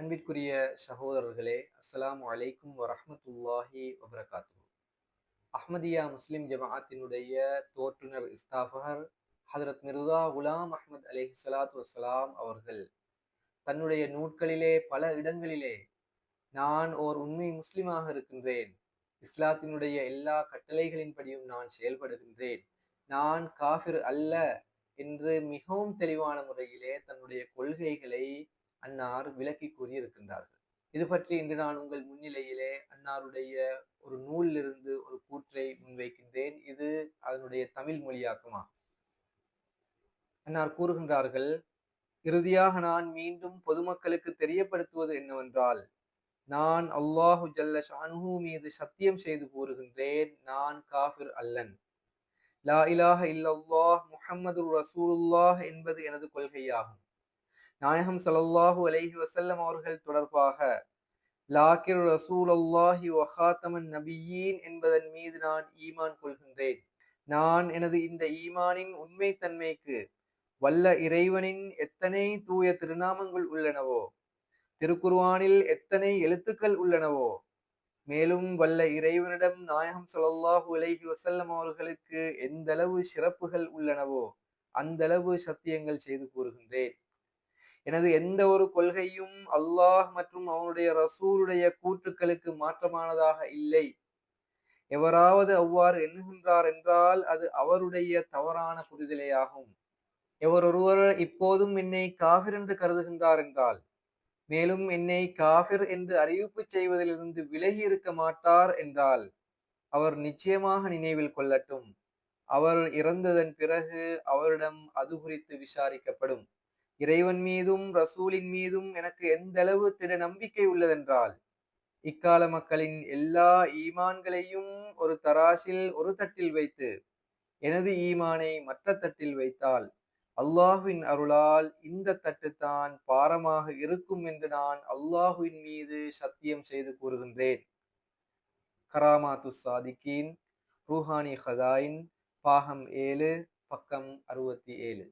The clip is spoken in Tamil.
அன்பிற்குரிய சகோதரர்களே அஸ்லாம் அலைக்கும் வரமத்துல்லாஹி வபரகாத்து அஹ்மதியா முஸ்லிம் ஜமாஅத்தினுடைய தோற்றுனர் இஸ்தாஃபர் ஹதரத் மிர்தா குலாம் அஹ்மத் அலி சலாத் வசலாம் அவர்கள் தன்னுடைய நூட்களிலே பல இடங்களிலே நான் ஓர் உண்மை முஸ்லிமாக இருக்கின்றேன். இஸ்லாத்தினுடைய எல்லா கட்டளைகளின்படியும் நான் செயல்படுகின்றேன். நான் காஃபிர் அல்ல என்று மிகவும் தெளிவான முறையிலே தன்னுடைய கொள்கைகளை அன்னார் விளக்கி கூறியிருக்கின்றார்கள். இது பற்றி இன்று நான் உங்கள் முன்னிலையிலே அன்னாருடைய ஒரு நூலிலிருந்து ஒரு கூற்றை முன்வைக்கின்றேன். இது அதனுடைய தமிழ் மொழியாக்குமா? அன்னார் கூறுகின்றார்கள் இறுதியாக நான் மீண்டும் பொதுமக்களுக்கு தெரியப்படுத்துவது என்னவென்றால் நான் அல்லாஹு ஜல்ல ஷான்ஹூ மீது சத்தியம் செய்து கூறுகின்றேன். நான் காஃபிர் அல்லன். லா இலாஹ இல்லல்லாஹ் முஹம்மது ரசூலுல்லாஹ் என்பது எனது கொள்கையாகும். நாயகம் சலல்லாஹூ அலைஹி வசல்லம் அவர்கள் தொடர்பாக லாக்கிர் ரசூல் அல்லாஹி வஹாத்தமன் நபியீன் என்பதன் மீது நான் ஈமான் கொள்கின்றேன். நான் எனது இந்த ஈமானின் உண்மைத்தன்மைக்கு வல்ல இறைவனின் எத்தனை தூய திருநாமங்கள் உள்ளனவோ திருக்குர்வானில் எத்தனை எழுத்துக்கள் உள்ளனவோ மேலும் வல்ல இறைவனிடம் நாயகம் சல்லாஹூ அலைஹி வசல்லம் அவர்களுக்கு எந்தளவு சிறப்புகள் உள்ளனவோ அந்தளவு சத்தியங்கள் செய்து கூறுகின்றேன். எனது எந்த ஒரு கொள்கையும் அல்லாஹ் மற்றும் அவனுடைய ரசூருடைய கூற்றுக்களுக்கு மாற்றமானதாக இல்லை. எவராவது அவ்வாறு எண்ணுகின்றார் என்றால் அது அவருடைய தவறான புரிதலேயாகும். எவர் ஒருவர் இப்போதும் என்னை காஃபிர் என்று கருதுகின்றார் என்றால் மேலும் என்னை காஃபிர் என்று அறிவிப்பு செய்வதிலிருந்து விலகி இருக்க மாட்டார் என்றால் அவர் நிச்சயமாக நினைவில் கொள்ளட்டும். அவர் இறந்ததன் பிறகு அவரிடம் அது குறித்து விசாரிக்கப்படும். இறைவன் மீதும் ரசூலின் மீதும் எனக்கு எந்த அளவு திட நம்பிக்கை உள்ளதென்றால் இக்கால மக்களின் எல்லா ஈமான்களையும் ஒரு தராசில் ஒரு தட்டில் வைத்து எனது ஈமானை மற்ற தட்டில் வைத்தால் அல்லாஹுவின் அருளால் இந்த தட்டு தான் பாரமாக இருக்கும் என்று நான் அல்லாஹுவின் மீது சத்தியம் செய்து கூறுகின்றேன். கராமாத்து சாதிக்கீன் ரூஹானி ஹதாயின் பாகம் ஏழு பக்கம் அறுபத்தி ஏழு.